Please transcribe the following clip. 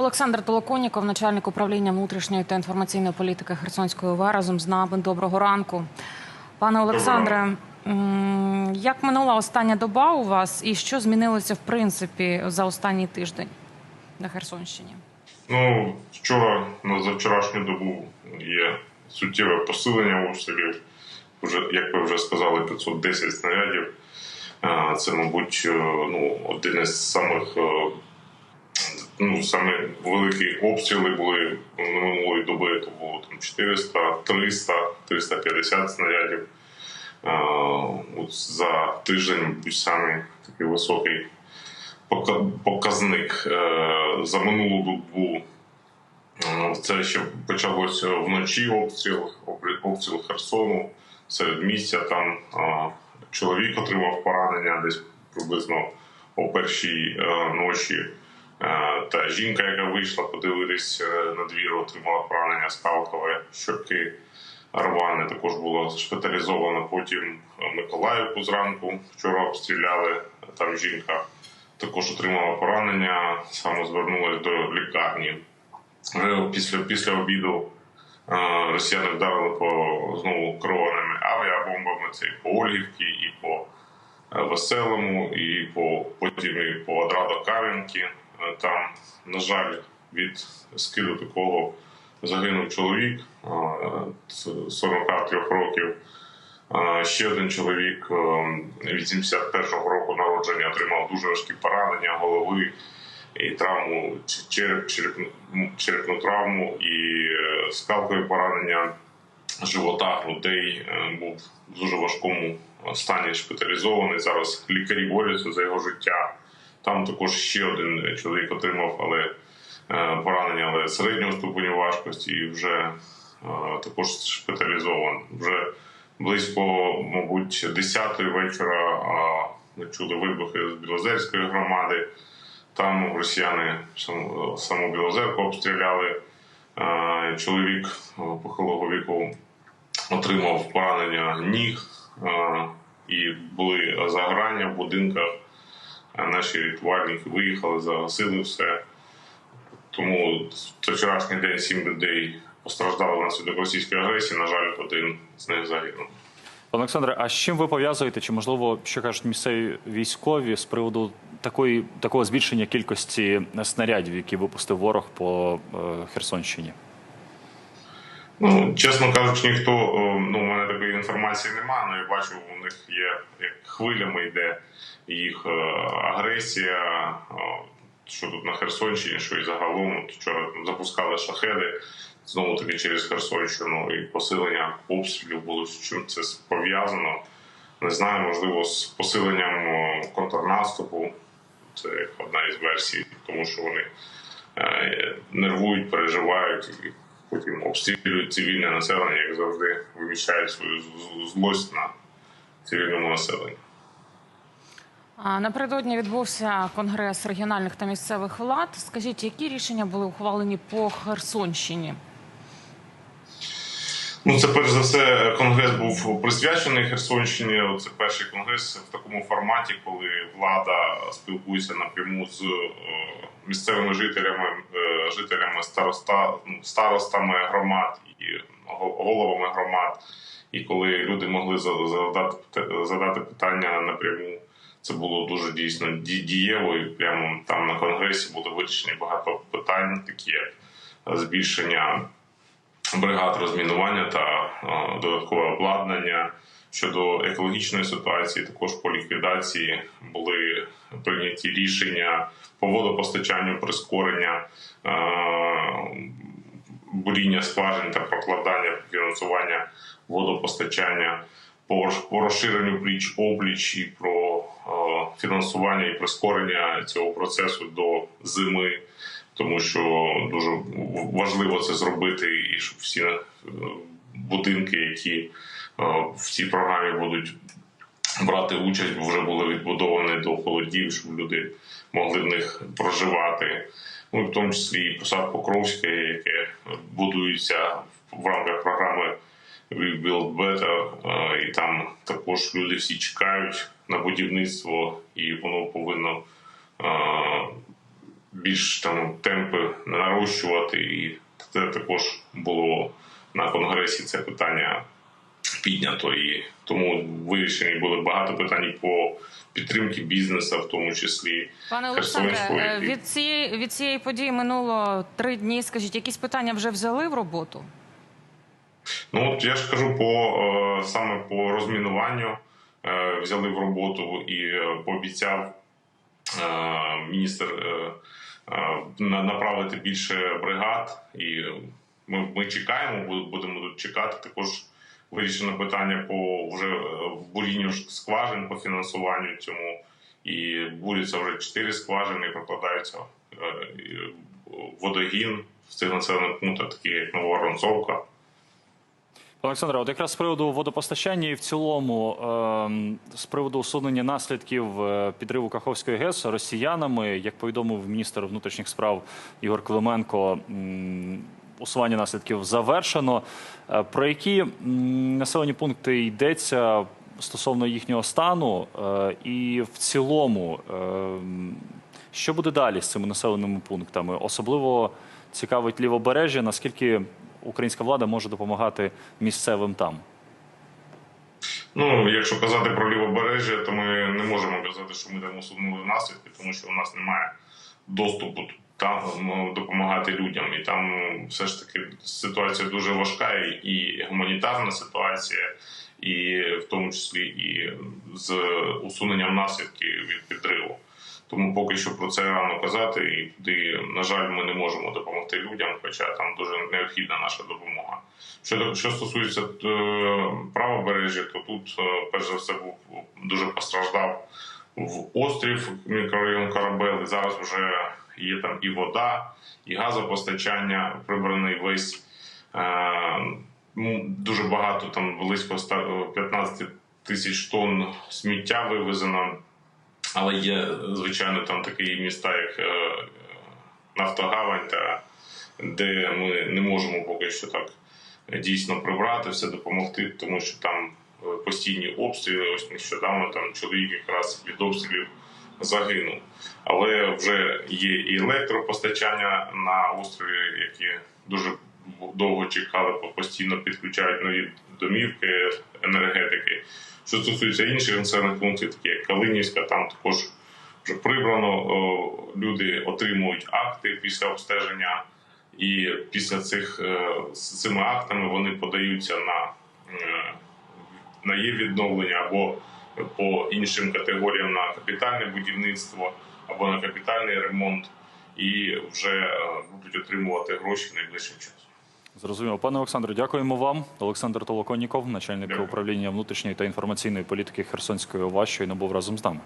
Олександр Толоконіков, начальник управління внутрішньої та інформаційної політики Херсонської ОВА, разом з нами. Доброго ранку, пане Олександре. Як минула остання доба у вас, і що змінилося в принципі за останній тиждень на Херсонщині? Ну, вчора на за вчорашню добу є суттєве посилення обстрілів. Вже, як ви вже сказали, 510 снарядів. Це, мабуть, е, ну, один із самих е, ну, саме великі обстріли були минулої доби, то було там 400, 300, 350 снарядів. А, От за мабуть, самий такий високий показник Е, за минулу добу. е, Це ще почалося вночі обстріл, обстріл Херсону серед місця. Там чоловік отримав поранення десь приблизно о першій е, ночі. Е, Та жінка, яка вийшла подивитись е, на двір, отримала поранення скалкове щоки рване. Також була шпиталізована. Потім е, Миколаївку зранку вчора обстріляли. Там жінка також отримала поранення, саме звернулася до лікарні. Після, після обіду е, росіяни вдарили по знову керованими авіабомбами. Це і по Ольгівці, і по е, Веселому, і по потім і по Одрадо Кам'янки. Е, Там, на жаль, від скиду такого загинув чоловік е, з 43 років. Ще один чоловік е, 81-го року народження отримав дуже важкі поранення голови і травму череп, черепну, черепну травму і е, скалкові поранення живота, грудей. Е, Був в дуже важкому стані шпиталізований. Зараз лікарі борються за його життя. Там також ще один чоловік отримав, але е, поранення, але середнього ступеню важкості, і вже е, також шпиталізований. Вже близько, мабуть, 10-ї вечора ми чули вибухи з Білозерської громади. Там росіяни саму Білозерку обстріляли. Чоловік похилого віку отримав поранення ніг і були загорання в будинках. Наші рятувальники виїхали, загасили все. Тому це вчорашній день сім людей постраждали внаслідок російської агресії. На жаль, один з них загинув. Олександре, а з чим ви пов'язуєте? Чи можливо, що кажуть місцеві військові з приводу такої такого збільшення кількості снарядів, які випустив ворог по е, Херсонщині? Ну, чесно кажучи, ніхто е, ну, у мене такої інформації немає, але я бачу, у них є як хвилями йде їх е, агресія. е, Що тут на Херсонщині, що і загалом От вчора запускали шахеди знову таки через Херсонщину і посилення обстрілів було з чим це пов'язано. Не знаю, можливо, з посиленням контрнаступу. Це одна із версій, тому що вони нервують, переживають потім обстрілюють цивільне населення, як завжди, виміщають свою злость на цивільному населенні. Напередодні відбувся конгрес регіональних та місцевих влад. Скажіть, які рішення були ухвалені по Херсонщині? Ну, це перш за все, конгрес був присвячений Херсонщині. Це перший конгрес в такому форматі, коли влада спілкується напряму з е, місцевими жителями, е, жителями староста, ну, старостами громад і головами громад. І коли люди могли задати задати питання напряму, це було дуже дійсно дієво. І прямо там на конгресі було вирішені багато питань, такі як збільшення бригад розмінування та додаткове обладнання. Щодо екологічної ситуації, також по ліквідації були прийняті рішення по водопостачанню, прискорення буріння скважин та прокладання фінансування водопостачання, по, розширенню пліч опліч і про фінансування і прискорення цього процесу до зими тому що дуже важливо це зробити, і щоб всі е, будинки, які е, в цій програмі будуть брати участь, вже були відбудовані до холодів, щоб люди могли в них проживати. Ну, в тому числі і посад Покровське, яке будується в рамках програми We Better, е, і там також люди всі чекають на будівництво, і воно повинно більш там темпи нарощувати, і це також було на конгресі це питання піднято. І тому вирішені були багато питань по підтримці бізнесу, в тому числі. Пане Олександре, е, від цієї від цієї події минуло три дні. Скажіть, якісь питання вже взяли в роботу? Ну от я ж кажу, по е, саме по розмінуванню е, взяли в роботу і пообіцяв міністр е, е, на- направити більше бригад, і ми, ми чекаємо, бу- будемо тут чекати. Також вирішено питання по вже е, бурінню скважин по фінансуванню цьому. І буряться вже чотири скважини, і прокладаються е, водогін в цих населених пунктах, такі як Новоронцовка. Олександре, от якраз з приводу водопостачання і в цілому, ем, з приводу усунення наслідків е, підриву Каховської ГЕС росіянами, як повідомив міністр внутрішніх справ Ігор Клименко, усування наслідків завершено. Е, Про які населені пункти йдеться стосовно їхнього стану, Е, і в цілому, ем, що буде далі з цими населеними пунктами? Особливо цікавить лівобережжя, наскільки українська влада може допомагати місцевим там. Ну, якщо казати про лівобережжя, то ми не можемо казати, що ми там усунули наслідки, тому що у нас немає доступу там допомагати людям. І там все ж таки ситуація дуже важка, і гуманітарна ситуація, і в тому числі і з усуненням наслідків від підриву. Тому поки що про це рано казати, і туди, на жаль, ми не можемо допомогти людям, хоча там дуже необхідна наша допомога. Що, що стосується е, правобережжя, то тут, е, перш за все, був дуже постраждав в острів мікрорайон Карабел. Зараз вже є там і вода, і газопостачання, прибраний весь. Е, ну, дуже багато, там близько 100 15 тисяч тонн сміття вивезено. Але є, звичайно, там такі міста, як е, Нафтогавань, та, де ми не можемо поки що так дійсно прибрати все, допомогти, тому що там е, постійні обстріли. Ось нещодавно там чоловік якраз від обстрілів загинув. Але вже є і електропостачання на острові, які дуже довго чекали, постійно підключають нові домівки енергетики. Що стосується інших населених пунктів, такі як Калинівська, там також вже прибрано. Люди отримують акти після обстеження, і після цих е, з цими актами вони подаються на, е, на є відновлення або по іншим категоріям на капітальне будівництво або на капітальний ремонт, і вже е, будуть отримувати гроші найближчим часом. Зрозуміло. Пане Олександре, дякуємо вам. Олександр Толоконніков, начальник управління внутрішньої та інформаційної політики Херсонської ОВА, щойно був разом з нами.